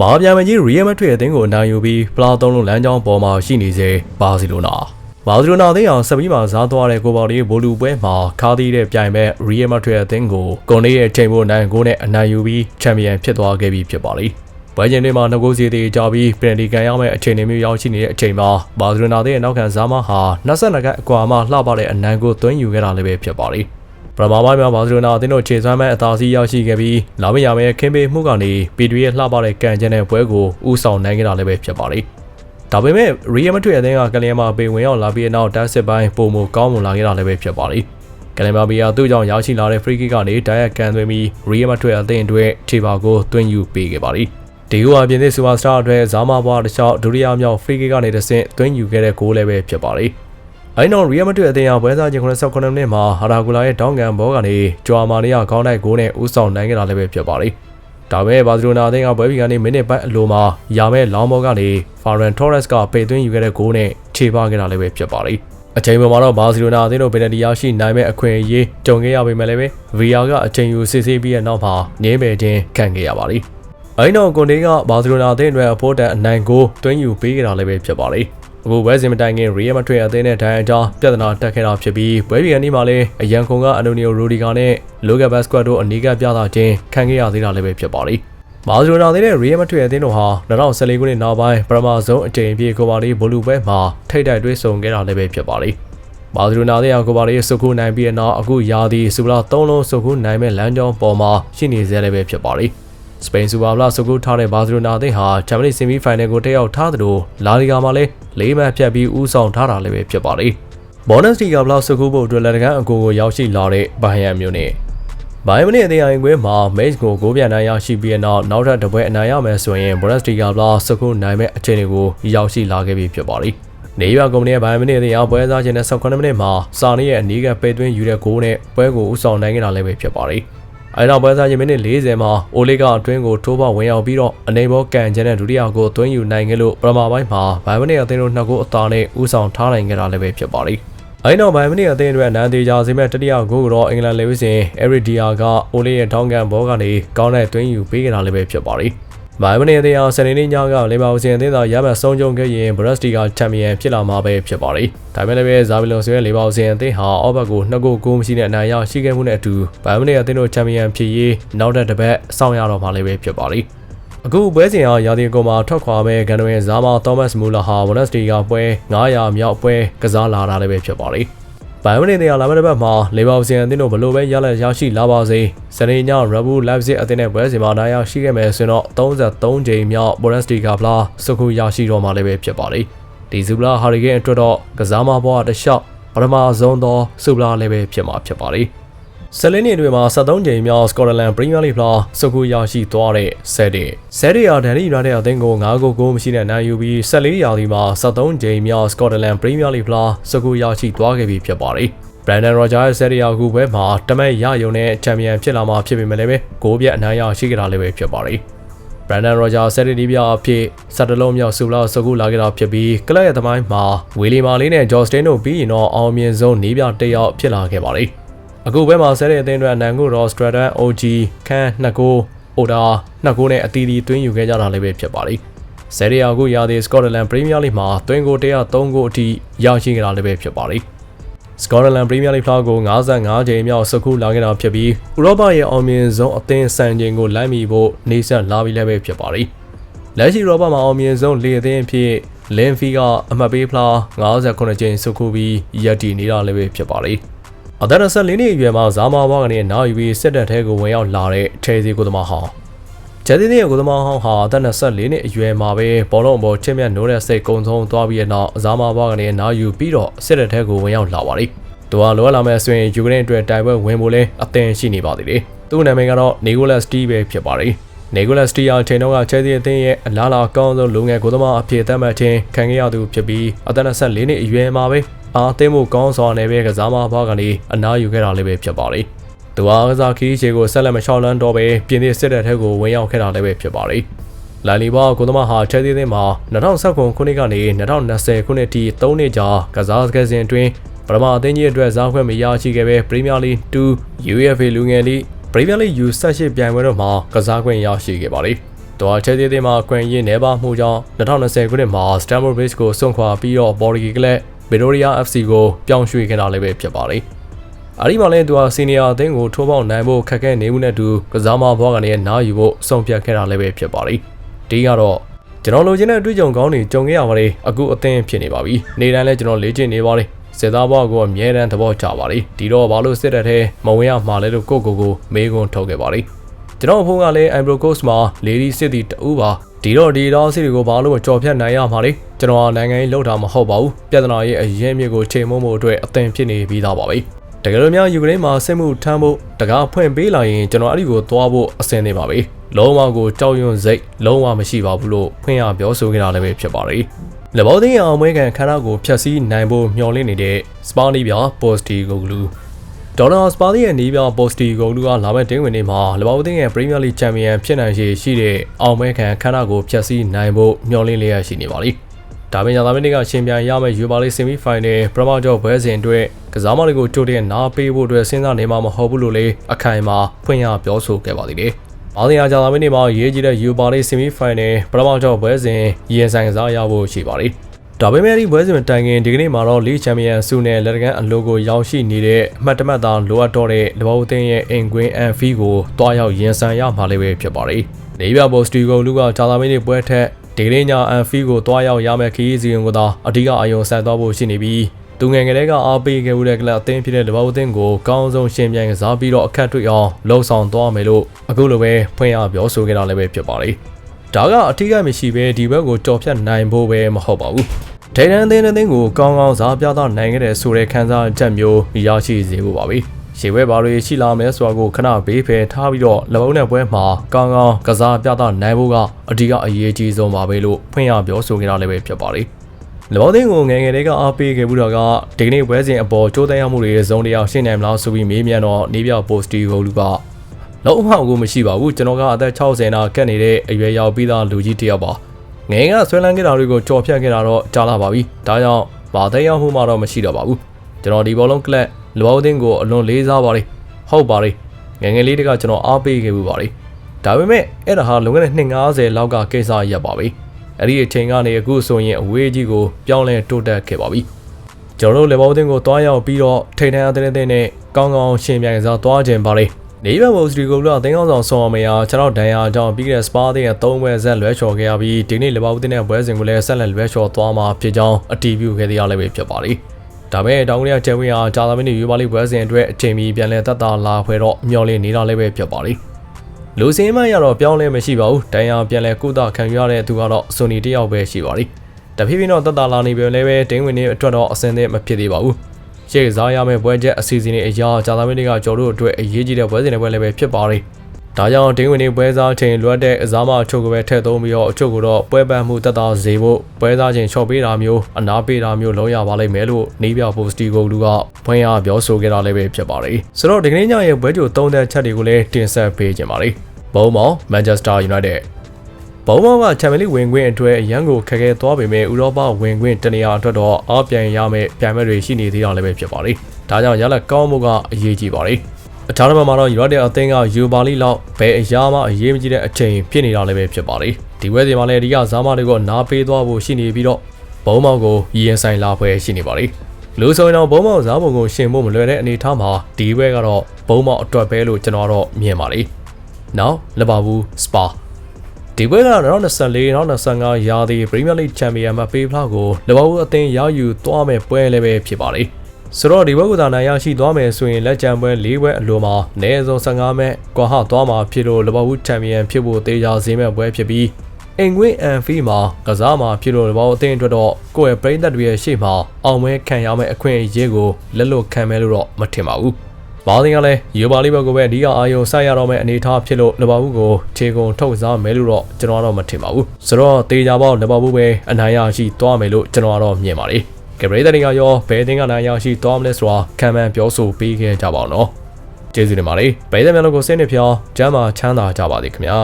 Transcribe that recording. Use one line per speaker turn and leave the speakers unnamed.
မဟာဗျာမကြီးရီယယ်မက်ဒရစ်အသင်းကိုအနိုင်ယူပြီးဖလားသုံးလုံးလမ်းကြောင်းပေါ်မှာရှိနေစေဘာစီလိုနာဘာစီလိုနာအသင်းအောင်ဆက်ပြီးမှစားသွားတဲ့ကိုပေါ်လေးဘိုလူပွဲမှာခါးသီးတဲ့ပြိုင်မဲ့ရီယယ်မက်ဒရစ်အသင်းကိုကွန်လေးရဲ့ချိန်ဖို့နိုင်ကိုနဲ့အနိုင်ယူပြီးချန်ပီယံဖြစ်သွားခဲ့ပြီဖြစ်ပါလိမ့်ပွဲချင်းတွေမှာငကိုစီတီကြပြီးပင်တီကန်ရမယ့်အခြေအနေမျိုးရောက်ရှိနေတဲ့အချိန်မှာဘာစီလိုနာရဲ့နောက်ခံစားမဟာ22ခန့်အကွာမှလှပတဲ့အနိုင်ကိုသွင်းယူခဲ့တာလည်းပဲဖြစ်ပါလိမ့် ပရမာပိုင်းမှာဘာစီလိုနာအသင်းတို့ခြေစွမ်းမဲ့အသာစီးရောက်ရှိခဲ့ပြီးလာမရမယ့်ခင်ပေမှုကနေပီတူရဲ့လှပတဲ့ကန်ကျန်တဲ့ပွဲကိုဥဆောင်နိုင်ခဲ့တာလည်းပဲဖြစ်ပါလိမ့်။ဒါပေမဲ့ရီယယ်မထွေအသင်းကကလျာမာပေဝင်ရောက်လာပြီးတဲ့နောက်တက်စစ်ပိုင်းပုံမကောင်းမွန်လာခဲ့တာလည်းပဲဖြစ်ပါလိမ့်။ကလျာမာပေကသူ့ကြောင့်ရောက်ရှိလာတဲ့ free kick ကနေဒိုင်ရက်ကန်သွင်းပြီးရီယယ်မထွေအသင်းအတွက်ခြေပါကိုသွင်းယူပေးခဲ့ပါလိမ့်။ဒီကဟာပြင်သစ်စူပါစတာအတွက်ဇာမာဘွားတစ်လျှောက်ဒုတိယမြောက် free kick ကနေတဆင့်သွင်းယူခဲ့တဲ့ဂိုးလည်းပဲဖြစ်ပါလိ မ့်။အဲ့တော့ရီယယ်မက်ဒရစ်အသင်းဟာပွဲစားချင်း89မိနစ်မှာဟာရာဂူလာရဲ့တောင်းကန်ဘောကနေဂျွာမာနီယာခေါင်းတိုက်ဂိုးနဲ့ဦးဆောင်နိုင်ခဲ့တာလည်းပဲဖြစ်ပါလိမ့်။ဒါပေမဲ့ဘာစီလိုနာအသင်းကပွဲပြီးကနေမိနစ်ပိုင်းအလိုမှာရာမဲ့လောင်းဘောကနေဖာရန်ထော်ရက်စ်ကပေသွင်းယူခဲ့တဲ့ဂိုးနဲ့ခြေပခဲ့တာလည်းပဲဖြစ်ပါလိမ့်။အချိန်ပေါ်မှာတော့ဘာစီလိုနာအသင်းတို့ပင်နယ်တီရရှိနိုင်မဲ့အခွင့်အရေးကြုံခဲ့ရပေမဲ့လည်းဗီယာကအချိန်ယူစစ်ဆေးပြီးတဲ့နောက်မှာငြင်းပယ်ခြင်းခံခဲ့ရပါလိမ့်။အဲ့တော့ကွန်တေကဘာစီလိုနာအသင်းအတွက်အဖို့တန်အနိုင်ကိုတွင်းယူပေးခဲ့တာလည်းပဲဖြစ်ပါလိမ့် အခုပွဲစဉ်မတိုင်ခင်ရီယယ်မထွေအသင်းနဲ့ဒိုင်အကြောင်းပြဿနာတက်ခဲ့တာဖြစ်ပြီးပွဲပြည်ကနေမှလည်းအရန်ခုံကအန်တိုနီယိုရိုဒီဂါနဲ့လိုဂတ်ဘတ်စကွတ်တို့အနီးကပ်ပြသခြင်းခံခဲ့ရသေးတာလည်းပဲဖြစ်ပါလိမ့်ဘာစီလိုနာအသင်းနဲ့ရီယယ်မထွေအသင်းတို့ဟာ2014ခုနှစ်နောက်ပိုင်းပရမာဇုံအကြိမ်ပြေကိုပါလီဘိုလူပွဲမှာထိတ်တိုက်တွဲဆုံခဲ့တာလည်းပဲဖြစ်ပါလိမ့်ဘာစီလိုနာတဲ့ကိုပါလေးစုခုနိုင်ပြီးတဲ့နောက်အခုယာဒီစူပလာ၃လုံးစုခုနိုင်မဲ့လမ်းကြောင်းပေါ်မှာရှိနေစေလည်းပဲဖြစ်ပါလိမ့် စပိန်စူပါဘလာစုခုထားတဲ့ဘာစီလိုနာတဲ့ဟာချန်ပီယံဆီမီဖိုင်နယ်ကိုတက်ရောက်ထားသလိုလာလီဂါမှာလည်းလေးမှတ်ဖြတ်ပြီးဦးဆောင်ထားတာလည်းပဲဖြစ်ပါလိမ့်ဘောနက်စတီကဘလာစုခုဖို့အတွက်လက်တကန်းအကူကိုရောက်ရှိလာတဲ့ဘိုင်ယန်မျိုးနဲ့ဘိုင်မနီအသေးအိမ်ခွဲမှာမိတ်ကိုကိုပြန်နိုင်ရရှိပြီးတဲ့နောက်နောက်ထပ်တစ်ပွဲအနိုင်ရမယ်ဆိုရင်ဘောနက်စတီကဘလာစုခုနိုင်မဲ့အခြေအနေကိုရောက်ရှိလာခဲ့ပြီဖြစ်ပါလိမ့်နေရွာကုမ္ပဏီရဲ့ဘိုင်မီနစ်အသင်းအောင်ပွဲစားခြင်းနဲ့18မိနစ်မှာစာနေရဲ့အနီးကပဲသွင်းယူတဲ့ဂိုးနဲ့ပွဲကိုဦးဆောင်နိုင်ခဲ့တာလည်းပဲဖြစ်ပါတယ်။ အဲနောက်ပွဲစားခြင်းမိနစ်40မှာအိုလီကအတွင်းကိုထိုးပေါဝင်ရောက်ပြီးတော့အနေဘောကန်ကျန်တဲ့ဒုတိယဂိုးသွင်းယူနိုင်ခဲ့လို့ပရမာပိုင်းမှာဘိုင်မီနစ်အသင်းတို့နှစ်ဂိုးအသာနဲ့ဦးဆောင်ထားနိုင်ခဲ့တာလည်းပဲဖြစ်ပါတယ်။အဲနောက်ဘိုင်မီနစ်အသင်းအတွက်နန်သေးကြစေမဲ့တတိယဂိုးကိုတော့အင်္ဂလန်လေဝစ်စင်အရီဒီယာကအိုလီရဲ့ထောင်းကန်ဘောကနေကောင်းတဲ့သွင်းယူပေးခဲ့တာလည်းပဲဖြစ်ပါတယ်။ မိုင်မနေတဲ့အအောင်စနေနေ့ညကလေဘာဝစီအသင်းသားရမှဆုံးကြုံခဲ့ရင်ဘရက်စတီကချန်ပီယံဖြစ်လာမှာပဲဖြစ်ပါတယ်။ဒါပေမဲ့လည်းဇာဗီလွန်ဆိုရဲ့လေဘာဝစီအသင်းဟာအော့ဘက်ကိုနှစ်ကိုဂိုးမရှိတဲ့အနိုင်ရရှိခဲ့မှုနဲ့အတူမိုင်မနေအသင်းတို့ချန်ပီယံဖြစ်ရေးနောက်တဲ့တစ်ပတ်စောင့်ရတော့မှာလည်းပဲဖြစ်ပါတယ်။အခုပွဲစဉ်ဟာရာသီကုန်မှာထွက်ခွာမဲ့ဂန်နဝဲဇာမာသောမတ်မူလာဟာဝနက်စတီကပွဲ900မြောက်ပွဲကစားလာတာလည်းပဲဖြစ်ပါတယ်။ ဘိုင်မနီတရားလာမယ့်တစ်ပတ်မှာလေဘာစီယန်အသင်းတို့ဘလို့ပဲရလက်ရရှိလာပါစေစနေညရဘူလိုက်ဇစ်အသင်းနဲ့ပွဲစီမှာနိုင်ရရှိခဲ့မယ်ဆိုရင်တော့33ချိန်မြောက်ဘော်နက်စတီကဖလားစုခုရရှိတော့မှလည်းပဲဖြစ်ပါလိမ့်ဒီဇူဘလာဟာရီဂင်အတွက်တော့ကစားမဘွားတစ်လျှောက်ပထမဆုံးသောစူဘလာလည်းပဲဖြစ်မှာဖြစ်ပါလိမ့် ဆယ်လင်းနေတွေမှာ73ချိန်မြောက်စကော့တလန်ပရီးမီယာလိဖလားစုခုရရှိသွားတဲ့ဆယ်ဒီဆယ်ဒီယာဒန်နီယူနိုက်တက်အသင်းကို9ဂိုးကိုမရှိတဲ့နိုင်ယူပြီး14ရာသီမှာ73ချိန်မြောက်စကော့တလန်ပရီးမီယာလိဖလားစုခုရရှိသွားခဲ့ပြီဖြစ်ပါလိမ့်ဘရန်ဒန်ရော်ဂျာရဲ့ဆယ်ရီယာကူပွဲမှာတမက်ရယုံနဲ့ချန်ပီယံဖြစ်လာမှာဖြစ်ပေမဲ့လည်းဂိုးပြတ်အနိုင်ရရှိကြတာလည်းပဲဖြစ်ပါတယ်။ဘရန်ဒန်ရော်ဂျာဆယ်ရီပြအဖြစ်စက်တလုံးမြောက်ဆူလာစကူလာခဲ့တာဖြစ်ပြီးကလပ်ရဲ့သမိုင်းမှာဝီလီမာလေးနဲ့ဂျော်စတင်းတို့ပြီးရင်တော့အောင်မြင်ဆုံးနေပြတစ်ယောက်ဖြစ်လာခဲ့ပါတယ်။ အခုပွဲမှာဆယ်ရီအသင်းအတွက်အနန်ကိုရော့စထရဒန် OG ခန်းနှစ်ကိုအိုဒါနှစ်ကိုနဲ့အတီးတီသွင်းယူခဲ့ကြတာလည်းပဲဖြစ်ပါတယ်။ဆယ်ရီယာကိုရတဲ့စကော့တလန်ပရီးမီယာလိမှာသွင်းကို103ကိုအထိရရှိခဲ့တာလည်းပဲဖြစ်ပါတယ်။စကော့တလန်ပရီးမီယာလိဖလားကို55ချိန်မြောက်စခုလာခဲ့တာဖြစ်ပြီးဥရောပရဲ့အောင်မြင်ဆုံးအသင်းစံချိန်ကိုလိုက်မိဖို့နေဆက်လာပြီးလည်းပဲဖြစ်ပါတယ်။လက်ရှိဥရောပမှာအောင်မြင်ဆုံးလေအသင်းအဖြစ်လင်ဖီကအမှတ်ပေးဖလား58ချိန်စခုပြီးရပ်တည်နေတာလည်းပဲဖြစ်ပါတယ်။ အသက်24နှစ်အရွယ်မှာဇာမာဘွားကနေနောက်ယူပြီးစစ်တပ်ထဲကိုဝင်ရောက်လာတဲ့ချယ်ဆီကိုသမားဟောင်းဂျယ်ဒီရဲ့ကိုသမားဟောင်းဟာအသက်24နှစ်အရွယ်မှာပဲဘောလုံးပေါ်ချစ်မြတ်နိုးတဲ့စိတ်ကုံဆုံးသွားပြီးတဲ့နောက်ဇာမာဘွားကနေနောက်ယူပြီးတော့စစ်တပ်ထဲကိုဝင်ရောက်လာပါလိမ့်။သူဟာလိုအပ်လာမဲ့ဆိုရင်ယူကရိန်းအတွက်တိုင်ပွဲဝင်ဖို့လဲအသင်ရှိနေပါသေးတယ်။သူ့နာမည်ကတော့နီကိုလက်စတီပဲဖြစ်ပါတယ်။ နီကိုလက်စတီယာချိန်တော့ကချဲစီအသင်းရဲ့အလားလာကောင်းဆုံးလူငယ်ကိုသမားအဖြစ်သတ်မှတ်ခြင်းခံခဲ့ရသူဖြစ်ပြီးအသက်24နှစ်အရွယ်မှာပဲအားသိမှုကောင်းစွာနဲ့ပဲကစားမဘွားကနေအနားယူခဲ့တာလည်းပဲဖြစ်ပါတယ်။သူဟာကစားခီးချေကိုဆက်လက်မလျှောက်လန်းတော့ပဲပြင်သစ်စစ်တပ်ထဲကိုဝင်ရောက်ခဲ့တာလည်းပဲဖြစ်ပါတယ်။လန်လီဘာကိုသမားဟာချဲစီသင်းမှာ2019ခုနှစ်ကနေ2020ခုနှစ်ထိ3နှစ်ကြာကစားစကစဉ်အတွင်းပထမအသင်းကြီးအတွက်ဇာခွင့်မရရှိခဲ့ပဲပရီးမီးယားလိ2 UEFA လူငယ်လိ ပရီးမီးယားလိ U18 ပြိုင်ပွဲတို့မှာကစားခွင့်ရရှိခဲ့ပါလိမ့်တော်ချဲသေးသေးမှာအခွင့်အရေးနေပါမှုကြောင့်2020ခုနှစ်မှာ Stamford Bridge ကိုစွန့်ခွာပြီးတော့ Bordeaux ကလပ် Victoria FC ကိုပြောင်းရွှေ့ခဲ့တာလည်းပဲဖြစ်ပါတယ်။အဲဒီမှာလည်းသူဟာစီနီယာအသင်းကိုထိုးပေါက်နိုင်ဖို့ခက်ခဲနေမှုနဲ့အတူကစားမဘွားကနေနားယူဖို့ဆုံးဖြတ်ခဲ့တာလည်းပဲဖြစ်ပါတယ်။ဒီကတော့ကျွန်တော်လိုချင်တဲ့အတွေ့အကြုံကောင်းတွေကြုံခဲ့ရပါတယ်အခုအသင်းဖြစ်နေပါပြီ။နေ့တိုင်းလည်းကျွန်တော်လေ့ကျင့်နေပါတယ်။ စစ်သားဘွားကိုအမြဲတမ်းသဘောကျပါတယ်။ဒီတော့ဘာလို့စစ်တပ်ထဲမဝင်ရမှာလဲလို့ကိုကိုကိုမေးခွန်းထုတ်ခဲ့ပါတယ်။ကျွန်တော်အဖိုးကလည်း Ambro Coast မှာလေဒီစစ်တီတူပါဒီတော့ဒီတော့စစ်တွေကိုဘာလို့မကြော်ဖြတ်နိုင်ရမှာလဲကျွန်တော်နိုင်ငံရေးလောက်တာမဟုတ်ပါဘူးပြဿနာရဲ့အရင်မြစ်ကိုချိန်မုံမှုအတွက်အသင်ဖြစ်နေပြီးသားပါပဲတကယ်လို့များယူကရိန်းမှာစစ်မှုထမ်းဖို့တကားဖွင့်ပေးလာရင်ကျွန်တော်အဲ့ဒီကိုသွားဖို့အဆင်သင့်ပါပဲလုံးဝကိုကြောက်ရွံ့စိတ်လုံးဝမရှိပါဘူးလို့ဖွင့်ရပြောဆိုခဲ့တာလည်းပဲဖြစ်ပါတယ် လေဘော်သိန်းအောင်မွေးကန်ခန္ဓာကိုဖျက်ဆီးနိုင်ဖို့မျှော်လင့်နေတဲ့စပါနီပြပိုစတီကိုဂလူဒေါ်လာစပါလီရဲ့နီးပြပိုစတီဂိုလူကလာမယ့်တင်းဝင်နေမှာလဘောက်တင်းရဲ့ပရီးမီးယားလိချန်ပီယံဖြစ်နိုင်ခြေရှိတဲ့အောင်မဲခံခန္ဓာကိုဖျက်ဆီးနိုင်ဖို့မျှော်လင့်လျက်ရှိနေပါလိမ့်။ဒါပေမဲ့ညာသားမင်းတွေကရှင်ပြန်ရမယ့်ယူပါလိဆီမီဖိုင်နယ်ပရမကျော်ဘွဲစဉ်အတွက်ကစားမတွေကိုကြိုတင်နားပေးဖို့အတွက်စဉ်းစားနေမှာမဟုတ်ဘူးလို့လေအခိုင်အမာဖွင့်ရပြောဆိုခဲ့ပါသေးတယ်။ အားလုံးကြာသားမင်းတွေမှာရေးကြီးတဲ့ယူပါလိဆီမီဖိုင်နယ်ပရမကျော်ဘွဲစဉ်ရင်ဆိုင်ကစားရဖို့ရှိပါလိမ့်။ဒါပေမဲ့ဒီပွဲစဉ်တိုင်ခင်ဒီကနေ့မှာတော့လီချန်ပီယံဆုနဲ့လက်တကန်းအလိုကိုရောက်ရှိနေတဲ့အမှတ်တမဲ့သားလိုအပ်တော့တဲ့လဘောအသင်းရဲ့အင်ကွင်းအန်ဖီကိုတွားရောက်ရင်ဆိုင်ရမှာလည်းပဲဖြစ်ပါတယ်။နေပြဘော့စတီဂိုလူကဂျာသာမင်းတွေပွဲထက်ဒီကနေ့ညအန်ဖီကိုတွားရောက်ရမယ့်ခီးစီရင်ကိုသာအဓိကအယုံဆက်သွားဖို့ရှိနေပြီး သူငယ်ငယ်တွေကအားပေးခဲ့မှုတဲ့ကလပ်အသင်းဖြစ်တဲ့လဘောအသင်းကိုကောင်းဆုံးရှင်ပြိုင်ကစားပြီးတော့အခက်တွေ့အောင်လှုံ့ဆော်သွားမယ်လို့အခုလိုပဲဖွင့်ရပြောဆိုခဲ့တာလည်းပဲဖြစ်ပါတယ်။ဒါကအထီးကမရှိပဲဒီဘက်ကိုကြော်ဖြတ်နိုင်ဖို့ပဲမဟုတ်ပါဘူး။ဒိန်ရန်သင်းတဲ့သင်းကိုကောင်းကောင်းစားပြသနိုင်ခဲ့တဲ့ဆိုတဲ့ခံစားချက်မျိုးရရှိစေဖို့ပါပဲ။ရှေ့ဘက်ဘာတွေရှိလာမလဲဆိုတာကိုခဏဘေးဖယ်ထားပြီးတော့လက်ဘုံနဲ့ပွဲမှာကောင်းကောင်းကစားပြသနိုင်ဖို့ကအဓိကအရေးကြီးဆုံးပါပဲလို့ဖွင့်ရပြောဆိုခဲ့တာလည်းပဲဖြစ်ပါတယ်။ လောသင်းကိုငယ်ငယ်လေးကအားပေးခဲ့မှုတော့ကဒီကနေ့ပွဲစဉ်အပေါ်ကြိုးတန်းရမှုတွေဇုံတယောက်ရှင်းနိုင်မလားဆိုပြီးမေးမြန်းတော့နေပြပိုစတီဟိုလူကလုံးဝကိုမရှိပါဘူးကျွန်တော်ကအသက်60နာကတ်နေတဲ့အရွယ်ရောက်ပြီးသားလူကြီးတစ်ယောက်ပါငယ်ကဆွဲလန်းခဲ့တာတွေကိုကြော်ဖြတ်ခဲ့တာတော့ကြားလာပါပြီဒါကြောင့်ဘာသိရောက်မှုမှတော့မရှိတော့ပါဘူးကျွန်တော်ဒီဘောလုံးကလပ်လဘောတင်းကိုအလွန်လေးစားပါတယ်ဟုတ်ပါတယ်ငယ်ငယ်လေးတကကျွန်တော်အားပေးခဲ့မှုပါတယ်ဒါပေမဲ့အဲ့ဒါဟာလွန်ခဲ့တဲ့နှစ်90လောက်ကကိစ္စရပ်ပါပဲ အဲ့ဒီအချိန်ကနေအခုဆိုရင်အဝေးကြီးကိုပြောင်းလဲတိုးတက်ခဲ့ပါပြီကျွန်တော်တို့လေဘောတင်းကိုတွားရောက်ပြီးတော့ထိန်ထန်အသင်းအသင်းနဲ့ကောင်းကောင်းရှင်ပြိုင်စားတွားခြင်းပါလေနေဘဘော့စတီကိုလည်းအသိန်းကောင်းဆောင်ဆောင်းအောင်မရခြေထောက်ဒဏ်ရာကြောင့်ပြီးခဲ့တဲ့စပါးတဲ့သုံးပွဲဆက်လွဲချော်ခဲ့ရပြီးဒီနေ့လဘော့တင်တဲ့ပွဲစဉ်ကိုလည်းဆက်လက်လွဲချော်သွားမှာဖြစ်ကြောင်းအတည်ပြုခဲ့သေးရလည်းပဲဖြစ်ပါလိမ့်ဒါပေမဲ့တောင်ကိုရီးယားကျဲဝင်းဟာဂျာသမင်းယူပါလိပွဲစဉ်အတွက်အချိန်မီပြန်လည်သက်သာလာဖွယ်တော့မျော်လင့်နေတာလည်းပဲဖြစ်ပါလိမ့် လူစင်းမရတော့ပြောင်းလဲမရှိပါဘူးတန်ရာပြန်လဲကုသခံရတဲ့သူကတော့ဆိုနီတယောက်ပဲရှိပါလိမ့်တဖြည်းဖြည်းတော့သက်သာလာနေပြန်လဲပဲဒိန်းဝင်တွေအတွက်တော့အဆင်သင့်မဖြစ်သေးပါဘူးရှေ့စားရမယ့်ပွဲချက်အစီအစဉ်တွေအရာဂျာသမင်းတွေကကျော်တို့အတွက်အရေးကြီးတဲ့ပွဲစဉ်တွေပဲလည်းပဲဖြစ်ပါတယ်။ ဒါကြောင့်ဒင်းဝင်တွေပွဲစားချိန်လွတ်တဲ့အစားမအချို့ကိုပဲထည့်သုံးပြီးတော့အချို့ကိုတော့ပွဲပန်းမှုတက်တာစေဖို့ပွဲစားချိန်ချော့ပေးတာမျိုးအနာပေးတာမျိုးလုံးရပါလိမ့်မယ်လို့နေပြပိုစတီကိုလူကဖွင့်ရပြောဆိုခဲ့တာလည်းပဲဖြစ်ပါတယ်။ဆိုတော့ဒီကနေ့ညရဲ့ပွဲကြိုသုံးသက်ချက်တွေကိုလည်းတင်ဆက်ပေးကြပါမယ်။ဘုံမောင်မန်ချက်စတာယူနိုက်တက်ဘုံမောင်ကချန်ပီယံလိဝင်ခွင့်အတွက်အရန်ကိုခက်ခဲသွားပေမဲ့ဥရောပဝင်ခွင့်တနေရာအတွက်တော့အားပြန်ရမယ့်ပြိုင်ပွဲတွေရှိနေသေးတာလည်းပဲဖြစ်ပါတယ်။ဒါကြောင့်ရလက်ကောင်းမှုကအရေးကြီးပါတယ်။ အခြားတစ်ဖက်မှာတော့ယူရိုတဲ့အသင်းကယူပါလီလောက်ဘယ်အရာမှအရေးမကြီးတဲ့အချိန်ဖြစ်နေတာလည်းပဲဖြစ်ပါတယ်။ဒီပွဲစီမှာလည်းဒီကဇာမတွေကိုနားပေးသွားဖို့ရှိနေပြီးတော့ဘုံမောင်ကိုရင်ဆိုင်လာပွဲရှိနေပါတယ်။လူဆိုရင်တော့ဘုံမောင်ဇာပုံကိုရှင်ဖို့မလွယ်တဲ့အနေအထားမှာဒီဘက်ကတော့ဘုံမောင်အတွက်ပဲလို့ကျွန်တော်တော့မြင်ပါတယ်။နောက်လဘာဘူးစပါဒီပွဲက2024-2025ရာသီပရီးမီးယားလိချန်ပီယံမှာပေးဖလားကိုလဘောအသင်းရယူသွားမယ်ပွဲလည်းပဲဖြစ်ပါတယ်။ ဆိုတော့ဒီဘက်ကသာနိုင်ရရှိသွားမယ်ဆိုရင်လက်ကျန်ပွဲ၄ပွဲအလိုမှာအနည်းဆုံး15မဲ့ကွာဟသွားမှာဖြစ်လို့လဘောဘူးချန်ပီယံဖြစ်ဖို့တေးကြစေမဲ့ပွဲဖြစ်ပြီးအင်ကွင်းအန်ဖီမှာကစားမှာဖြစ်လို့လဘောအသင်းအတွက်တော့ကိုယ့်ရဲ့ပြည်သက်တွေရဲ့ရှေ့မှာအောင်မဲခံရမယ့်အခွင့်အရေးကိုလက်လွတ်ခံမယ်လို့တော့မထင်ပါဘူး။ဘာသင်းကလည်းယူပါလိဘက်ကိုပဲအဓိကအာရုံစိုက်ရတော့မယ့်အနေအထားဖြစ်လို့လဘဘူးကိုခြေကုန်ထုတ်စားမယ်လို့တော့ကျွန်တော်ကတော့မထင်ပါဘူးဆိုတော့တေချာပေါက်လဘဘူးပဲအနိုင်ရရှိသွားမယ်လို့ကျွန်တော်ကတော့မြင်ပါတယ် ကပရိသတ်တွေကရောဘယ်တင်းကနိုင်ရရှိသွားမလဲဆိုတာခံမှန်းပြောဆိုပေးခဲ့ကြပါအောင်နော်ကျေးဇူးတင်ပါတယ်ပရိသတ်များတို့ကိုစိတ်နှပြချမ်းသာချမ်းသာကြပါစေခင်ဗျာ